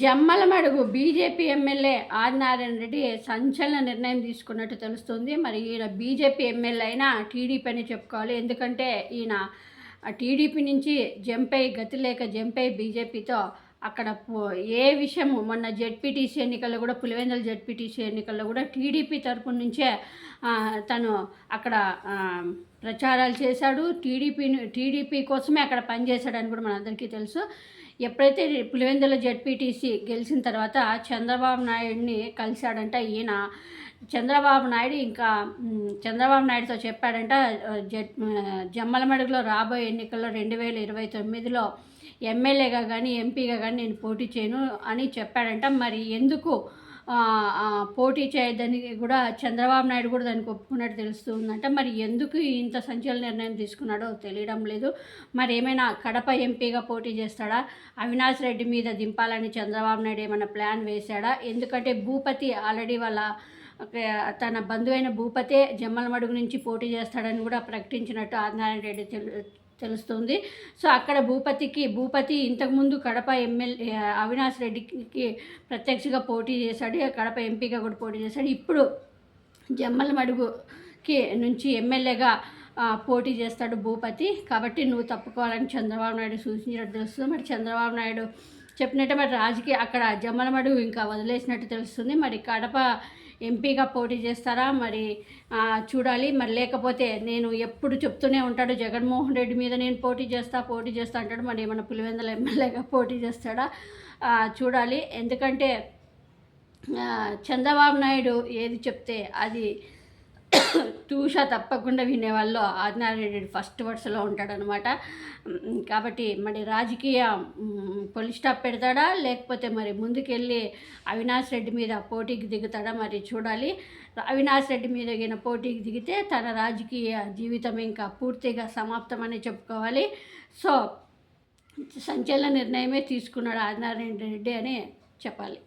Jammalamadugu BJP MLA Adinarayana Reddy సంచలన నిర్ణయం తీసుకున్నట్టు తెలుస్తుంది. మరి ఈయన బీజేపీ ఎమ్మెల్యే అయినా టీడీపీ అని చెప్పుకోవాలి. ఎందుకంటే ఈయన టీడీపీ నుంచి జంపై గతి లేక జంపై బీజేపీతో అక్కడ పో- ఏ విషయము మొన్న జెడ్పీటీసీ ఎన్నికల్లో కూడా పులివెందుల జెడ్పీటీసీ ఎన్నికల్లో కూడా టీడీపీ తరపు నుంచే తను అక్కడ ప్రచారాలు చేశాడు. టీడీపీని టీడీపీ కోసమే అక్కడ పనిచేశాడని కూడా మనందరికీ తెలుసు. ఎప్పుడైతే పులివెందుల జెడ్పీటీసీ గెలిచిన తర్వాత చంద్రబాబు నాయుడిని కలిశాడంట ఈయన. చంద్రబాబు నాయుడు ఇంకా చంద్రబాబు నాయుడుతో చెప్పాడంట జడ్ జమ్మలమడుగులో రాబోయే ఎన్నికల్లో రెండు వేల ఇరవై తొమ్మిదిలో ఎమ్మెల్యేగా కానీ ఎంపీగా కానీ నేను పోటీ చేయను అని చెప్పాడంట. మరి ఎందుకు పోటీ చేయదని కూడా చంద్రబాబు నాయుడు కూడా దానికి ఒప్పుకున్నట్టు తెలుస్తుందంట. మరి ఎందుకు ఇంత సంచల నిర్ణయం తీసుకున్నాడో తెలియడం లేదు. మరి ఏమైనా కడప ఎంపీగా పోటీ చేస్తాడా? అవినాష్ రెడ్డి మీద దింపాలని చంద్రబాబు నాయుడు ఏమైనా ప్లాన్ వేశాడా? ఎందుకంటే భూపతి ఆల్రెడీ వాళ్ళ తన బంధువైన భూపతే జమ్మలమడుగు నుంచి పోటీ చేస్తాడని కూడా ప్రకటించినట్టు ఆదినారాయణ రెడ్డి తెలు తెలుస్తుంది. సో అక్కడ భూపతికి భూపతి ఇంతకుముందు కడప ఎమ్మెల్యే అవినాష్ రెడ్డికి ప్రత్యక్షగా పోటీ చేశాడు. కడప ఎంపీగా కూడా పోటీ చేశాడు. ఇప్పుడు జమ్మలమడుగుకి నుంచి ఎమ్మెల్యేగా పోటీ చేస్తాడు భూపతి. కాబట్టి నువ్వు తప్పుకోవాలని చంద్రబాబు నాయుడు సూచించినట్టు తెలుస్తుంది. మరి చంద్రబాబు నాయుడు చెప్పినట్టే మరి రాజకీయ అక్కడ జమ్మలమడుగు ఇంకా వదిలేసినట్టు తెలుస్తుంది. మరి కడప ఎంపీగా పోటీ చేస్తారా? మరి చూడాలి. మరి లేకపోతే నేను ఎప్పుడు చెప్తూనే ఉంటాడు జగన్మోహన్ రెడ్డి మీద నేను పోటీ చేస్తా పోటీ చేస్తా అంటాడు. మరి ఏమైనా పులివెందుల ఎమ్మెల్యేగా పోటీ చేస్తాడా? చూడాలి. ఎందుకంటే చంద్రబాబు నాయుడు ఏది చెప్తే అది తూషా తప్పకుండా వినేవాళ్ళు ఆదినారాయణ రెడ్డి ఫస్ట్ వరుసలో ఉంటాడనమాట. కాబట్టి మరి రాజకీయ పోలీస్ స్టాప్ పెడతాడా? లేకపోతే మరి ముందుకెళ్ళి అవినాష్ రెడ్డి మీద పోటీకి దిగుతాడా? మరి చూడాలి. అవినాష్ రెడ్డి మీద గిన పోటీకి దిగితే తన రాజకీయ జీవితం ఇంకా పూర్తిగా సమాప్తమని చెప్పుకోవాలి. సో సంచలన నిర్ణయమే తీసుకున్నాడు ఆదినారాయణ రెడ్డి అని చెప్పాలి.